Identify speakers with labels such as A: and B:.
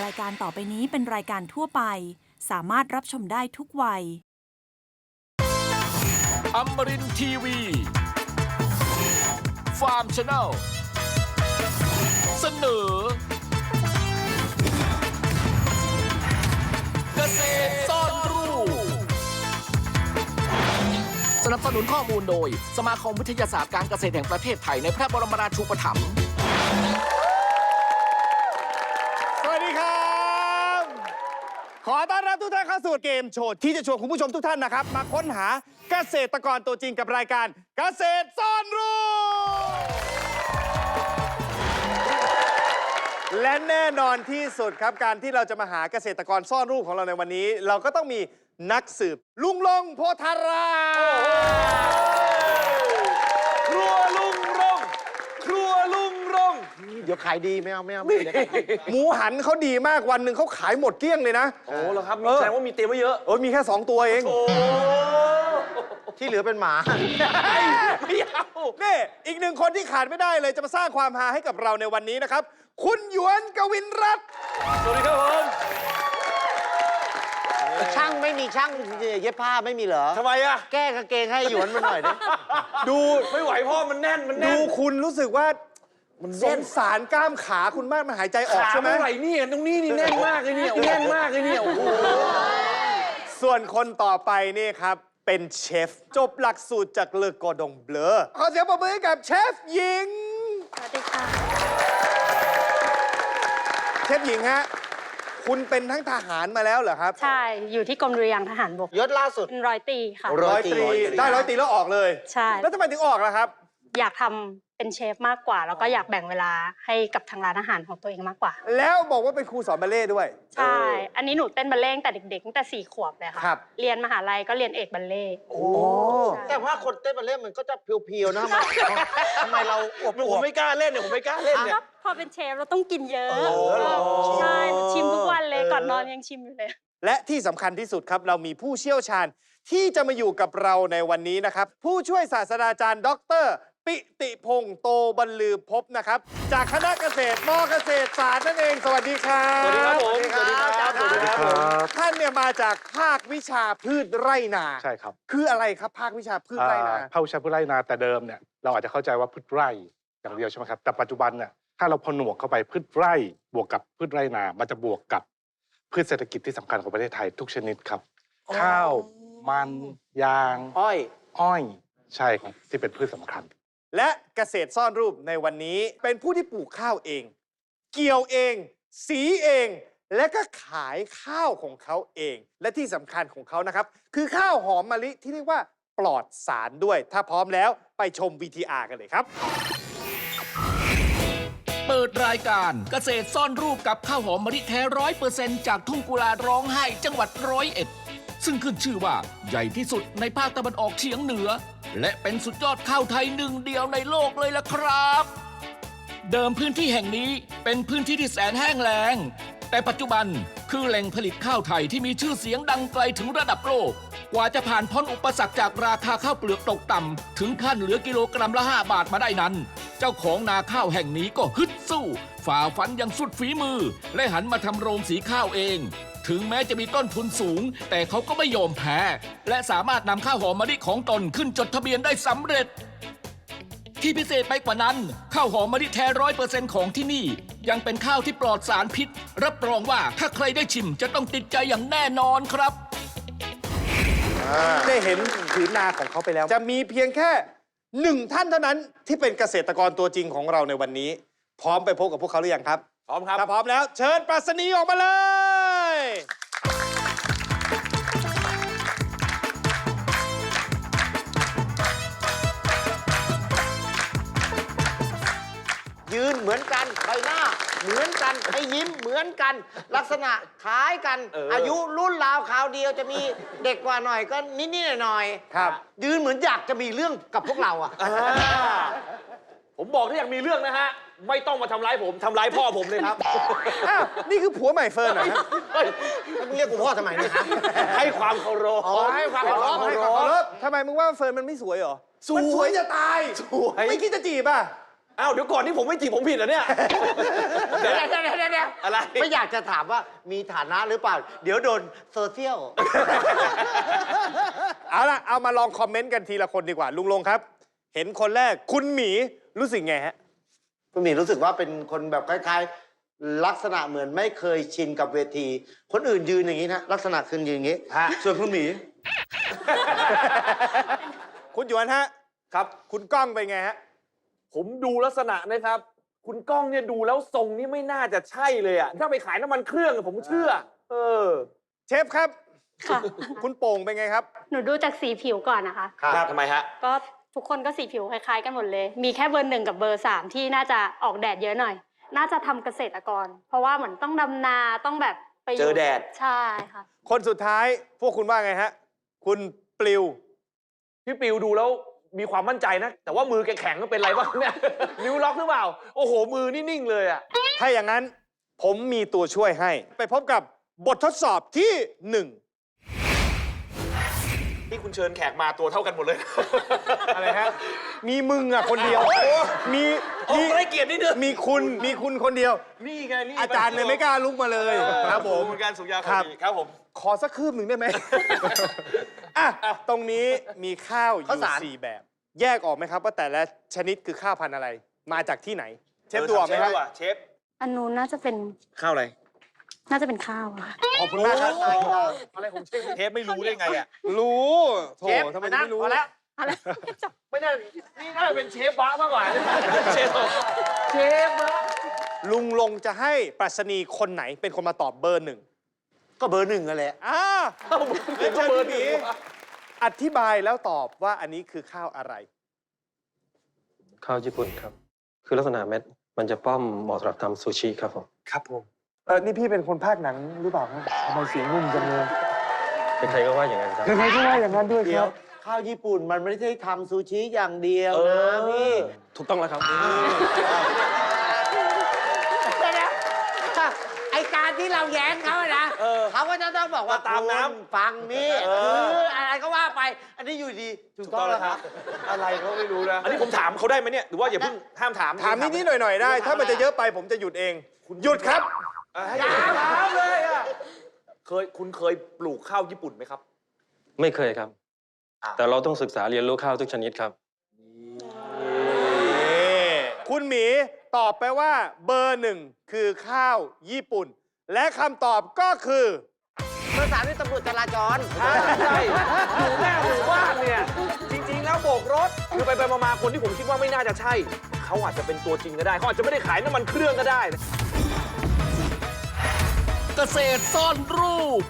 A: รายการต่อไปนี้เป็นรายการทั่วไป สามารถรับชมได้ทุกวัย
B: อมรินทีวี ฟาร์มชาแนลเสนอ เกษตรซ่อนรูปสนับสนุนข้อมูลโดย สมาคมวิทยาศาสตร์การเกษตรแห่งประเทศไทยในพระบรมราชูปถัมภ์
C: ดีครับ ขอต้อนรับทุกท่านเข้าสู่เกมโชว์ที่จะชวนคุณผู้ชมทุกท่านนะครับ มาค้นหาเกษตรกรตัวจริงกับรายการเกษตรซ่อนรูและแน่นอนที่สุดครับการที่เราจะมาหาเกษตรกรซ่อนรูปของเราในวันนี้ เราก็ต้องมีนักสืบลุงลงโพธาราครัวลุงรงครัวลุงรง
D: เดี๋ยวขายดีไม่เอาไม่เอาไม่เอาเดี๋ยวขายดี
C: หมูหันเขาดีมากวันหนึ่งเขาขายหมดเกลี้ยงเลยนะ
E: โอ้เหรอครับมี
C: เออ
E: แสดงว่ามีเตรียมไว้เยอะ
C: โอ้ยมีแค่2ตัวเอง
D: ที่เหลือเป็นหมา
E: ไม่เอา
C: นี่อีกหนึ่งคนที่ขาดไม่ได้เลยจะมาสร้างความฮาให้กับเราในวันนี้นะครับ คุณหยวนกวินรัตน์
E: สวัสดีครับผม
D: ช่างไม่มีช่างเย็บผ้าไม่มีเหรอ
E: ทำไมอะ
D: แก้กางเกงให้หยวนมันหน่อยดิ
C: ดู
E: ไม่ไหวพ่อมันแน่นมันแน่
C: ดู
E: น
C: คุณรู้สึกว่า สงสารกล้ามขาคุณมากมันหายใจออก
E: ขา
C: ใช่ไหม
E: เมื่อไหร่เนี่ยตรงนี้นี่แน่นมากเลยเนี่ยแน่นมากเลยเนี่ยโอ้โห
C: ส่วนคนต่อไปนี่ครับ เป็นเชฟ จบหลักสูตรจากเลอกอดงเบลอขอเสียงปรบมือให้กับเชฟหญิง
F: สวัสดีค่ะ
C: เชฟหญิงฮะ คุณเป็นทั้งทหารมาแล้วเหรอครับ
F: ใช่อยู่ที่กรมดุริยางค์ทหารบก
D: ยศล่าสุด
F: เป็นร้อยตรีค่ะ
D: ร้
C: ร้อ
D: อยยตรี
C: ตรี ได้ร้อยตรีแล้วออกเลย
F: ใช่
C: แล้วทำไมถึงออกล่ะครับ
F: อยากทำเป็นเชฟมากกว่า แล้วก็อยากแบ่งเวลาให้กับทางร้านอาหารของตัวเองมากกว่า
C: แล้วบอกว่าเป็นครูสอนบัลเล่ต์ด้วย
F: ใช่อันนี้หนูเต้นบัลเล่ต์ตั้งแต่เด็กๆตั้งแต่สี่ขวบเลยค่ะ
C: ครับ
F: เรียนมหาลัยก็เรียนเอกบัลเล่ต์
D: โอ้แต่ว่าคนเต้นมาเล่นมันก็จะเพียวๆนะทำไมทำไมเราอวบ
E: ผมไม่กล้าเล่นเนี่ยผมไม่กล้าเล่นเนี่ย
F: ก็พอเป็นเชฟเราต้องกินเยอะ
D: โอ้เหรอ
F: ใช่หนูชิมทุกวันเลยก่อนนอนยังชิมอยู่เลย
C: และที่สำคัญที่สุดครับ เรามีผู้เชี่ยวชาญที่จะมาอยู่กับเราในวันนี้นะครับ ผู้ช่วยศาสตราจารย์ดร ปิติพงศ์โตบรรลือพบนะครับ จากคณะเกษตรมเกษตรศาสตร์นั่นเอง สวัสดีครับ
E: สวัสดีครับผม
D: สวัสดีครับ
E: สวัสดีครับผม
C: ท่านเนี่ยมาจากภาควิชาพืชไร่นา
G: ใช่ครับ
C: คืออะไรครับภาควิชาพืชไร่นา
G: อ่าภาควิชาพืชไร่นาแต่เดิมเนี่ยเราอาจจะเข้าใจว่าพืชไร่อย่างเดียวใช่ไหมครับแต่ปัจจุบันเนี่ยถ้าเราผนวกเข้าไปพืชไร่บวกกับพืชไร่นา มันจะบวกกับพืชเศรษฐกิจที่สำคัญของประเทศไทยทุกชนิดครับ ข้าวมันยาง
D: อ้อย
G: อ้อยใช่ครับที่เป็นพืชสำคัญ
C: และเกษตรซ่อนรูปในวันนี้เป็นผู้ที่ปลูกข้าวเอง เกี่ยวเอง สีเอง และก็ขายข้าวของเขาเอง และที่สำคัญของเขานะครับ คือข้าวหอมมะลิที่เรียกว่าปลอดสารด้วย ถ้าพร้อมแล้วไปชม VTR กันเลยครับ
B: เปิดรายการเกษตรซ่อนรูปกับข้าวหอมมะลิแท้ร้อยเปอร์เซ็นต์จากทุ่งกุลาร้องไห้จังหวัดร้อยเอ็ด ซึ่งขึ้นชื่อว่าใหญ่ที่สุดในภาคตะวันออกเฉียงเหนือ และเป็นสุดยอดข้าวไทยหนึ่งเดียวในโลกเลยล่ะครับ เดิมพื้นที่แห่งนี้เป็นพื้นที่ที่แสนแห้งแล้ง แต่ปัจจุบันคือแหล่งผลิตข้าวไทยที่มีชื่อเสียงดังไกลถึงระดับโลก กว่าจะผ่านพ้นอุปสรรคจากราคาข้าวเปลือกตกต่ำถึงขั้นเหลือกิโลกรัมละ 5 บาทมาได้นั้น เจ้าของนาข้าวแห่งนี้ก็ฮึดสู้ ฝ่าฟันอย่างสุดฝีมือ และหันมาทำโรงสีข้าวเอง ถึงแม้จะมีต้นทุนสูง แต่เขาก็ไม่ยอมแพ้ และสามารถนำข้าวหอมมะลิของตนขึ้นจดทะเบียนได้สำเร็จ ที่พิเศษไปกว่านั้น ข้าวหอมมะลิแท้ร้อยเปอร์เซ็นต์ของที่นี่ ยังเป็นข้าวที่ปลอดสารพิษ รับรองว่าถ้าใครได้ชิมจะต้องติดใจอย่างแน่นอนครับ
C: ได้เห็นผืนนาของเขาไปแล้ว จะมีเพียงแค่หนึ่งท่านเท่านั้นที่เป็นเกษตรกรตัวจริงของเราในวันนี้ พร้อมไปพบกับพวกเขาหรือยังครับ
E: พร้อมครับ
C: ถ้าพร้อมแล้ว เชิญปรัชนีออกมาเลย
D: ยื กันให้ยิ้มเหมือนกัน ลักษณะคล้ายกัน
E: เอออ
D: อายุรุ่นราวคราวเดียวจะมีเด็กกว่าหน่อยก็นิดๆหน่อยๆ
C: ครับ
D: ยืนเหมือนอยากจะมีเรื่องกับพวกเราอะ
E: อ่าผมบอกถ้าอยากมีเรื่องนะฮะ ไม่ต้องมาทำร้ายผมทำร้ายพ่อผมเลยครับ
C: อ้าวนี่คือผัวใหม่เฟิร์นเหรอฮะ
E: เฮ้ย
D: มึงเรียกกูพ่อทำไมเนี่ยฮะ
E: ให้ความเคารพ
D: อ๋อให้ความเคารพ
C: ให้ความเคารพทำไมมึงว่าเฟิร์นมันไม่สวยเหรอ
E: สวย
C: มันสวยจะตาย
E: สวย
C: ไม่คิดจะจีบอะ
E: อ้าวเดี๋ยวก่อนนี่ผมไม่จีบผมผิดเหรอเนี่ย
D: เดี๋ยวเดี๋ยวเดี๋ยวเดี๋ยว
E: อะไร
D: ไม่อยากจะถามว่ามีฐานะหรือเปล่า เดี๋ยวโดนโซเชียล
C: เอาล่ะ เอามาลองคอมเมนต์กันทีละคนดีกว่า ลุงลงครับ เห็นคนแรกคุณหมีรู้สึกไงฮะ
D: คุณหมีรู้สึกว่าเป็นคนแบบคล้ายๆ ลักษณะเหมือนไม่เคยชินกับเวที คนอื่นยืนอย่างนี้นะ ลักษณะคือยืนอย่างนี้
E: ฮะ
D: ส่วนคุณหมี
C: คุณหยวนฮะ
E: ครับ
C: คุณก้องเป็นไงฮะ
E: ผมดูลักษณะนะครับ คุณก้องเนี่ยดูแล้วทรงนี่ไม่น่าจะใช่เลยอะถ้าไปขายน้ำมันเครื่องอะผมเชื่อ เออ
C: เชฟครับ
F: ค่ะ
C: คุณโป่งเป็นไงครับ
F: หนูดูจากสีผิวก่อนนะคะ
E: ครับทำไมฮะ
F: ก็ทุกคนก็สีผิวคล้ายๆกันหมดเลย มีแค่เบอร์หนึ่งกับเบอร์สามที่น่าจะออกแดดเยอะหน่อย น่าจะทำเกษตรกร เพราะว่าเหมือนต้องดำนาต้องแบบไปยู่
E: เจอแดด
F: ใช่ค่ะ
C: คนสุดท้ายพวกคุณว่าไงฮะ คุณปลิว
E: พี่ปิวดูแล้ว มีความมั่นใจนะ แต่ว่ามือแกแข็งก็เป็นไรบ้างเนี่ย นิ้วล็อกหรือเปล่า โอ้โห มือนี่นิ่งเลยอะ
C: ถ้าอย่างนั้นผมมีตัวช่วยให้ ไปพบกับบททดสอบที่หนึ่ง
E: ที่คุณเชิญแขกมาตัวเท่ากันหมดเลย
C: อะไรฮะ มีมึงอะคนเดียว มี
E: โอ้
C: มี
E: ให้เกียรตินิดนึง
C: มีคุณ มีคุณคนเดียว
E: นี่ไงนี่
C: อาจารย์เลยไม่กล้าลุกมาเลยครับผม
E: เหมือนกันสุริยา
C: ครับ
E: ดีครับผม
C: ขอสักคืบหนึ่งได้ไหม อะ ตรงนี้มีข้าวอ
D: ข้าว
C: ยู่
D: สาร
C: สี่แบบ แยกออกไหมครับ ว่าแต่ละชนิดคือข้าวพันธุ์อะไร มาจากที่ไหน เชฟดูออกไหมครับ
E: เชฟดีกว่าเชฟ
F: อันนู้นน่าจะเป็น
E: ข้าวอะไร
F: น่าจะเป็นข้าวอะค่ะ
C: ขอบคุณมากครับ
E: อะไรของเชฟเชฟไม่รู้ได้ไงอะ
C: รู้โถ
D: เชฟ
C: ทำไม
D: ป
C: จะ
D: นั่ง
C: ไม่รู้
D: พอแล้ว
E: ไม่น่านี่น่าจะเป็นเชฟบ้ามากกว่าเชฟเชฟบ้า
C: ลุงลงจะให้ปรัชนีคนไหนเป็นคนมาตอบเบอร์หนึ่ง
D: ก็เบอร์หนึ่งกันแหละ
C: อ่า
E: เรียน
C: เชิญ
E: เบอ
C: พี่
E: ร์
C: ห
E: ห
C: มี
E: นึ่ง
C: อธิบายแล้วตอบว่าอันนี้คือข้าวอะไร
H: ข้าวญี่ปุ่นครับ คือลักษณะเม็ดมันจะป้อมเหมาะสำหรับทำซูชิครับผม
C: ครับผม เออนี่พี่เป็นคนภาคหนังหรือเปล่าครับทำไมเสียงนุ่มจังเลย
H: ใครๆก็ว่าอย่างนั้นครับ
C: ใครๆก็ว่าอย่างนั้นด้วยค
D: เดี๋ย
C: รั
D: ว
C: บ
D: ข้าวญี่ปุ่นมันไม่ได้ทำซูชิอย่างเดียว
E: เอ
D: นะ
E: อ
D: พี่
H: ถูกต้องแล้วครับ
D: ไอการที่เราแย้งเขาอะนะ
E: เออ
D: เขาก็จะต้องบอกว่า
E: มาตามน้ำ
D: คุณฟังนี่
E: เออ
D: คืออะไรก็ว่าไป อันนี้อยู่ดีถูกต้องแล้วครับ
E: อะไรเขาไม่รู้นะอันนี้ผมถามเขาได้ไหมเนี่ย หรือว่าอย่าเพิ่งห้ามถาม
C: ถามนิดๆหน่อยๆได้ ถ้ามันจะเยอะไปผมจะหยุดเอง หยุดครับ
E: เออให้อย่าถามเลยอะเคยคุณเคยปลูกข้าวญี่ปุ่นไหมครับ
H: ไม่เคยครับ
E: อ้าว
H: แต่เราต้องศึกษาเรียนรู้ข้าวทุกชนิดครับ
C: คุณหมีตอบไปว่าเบอร์หนึ่งคือข้าวญี่ปุ่น และคำตอบก็คือ
D: เบอร์สามนี่ตำรวจจราจร
E: ใช่ใช่อยู่หน้าหมู่บ้านเนี่ย จริงๆ แล้วโบกรถ คือไปไปๆมาๆคนที่ผมคิดว่าไม่น่าจะใช่ เขาอาจจะเป็นตัวจริงก็ได้ เขาอาจจะไม่ได้ขายน้ำมันเครื่องก็ได้
B: เกษตรซ่อนรูป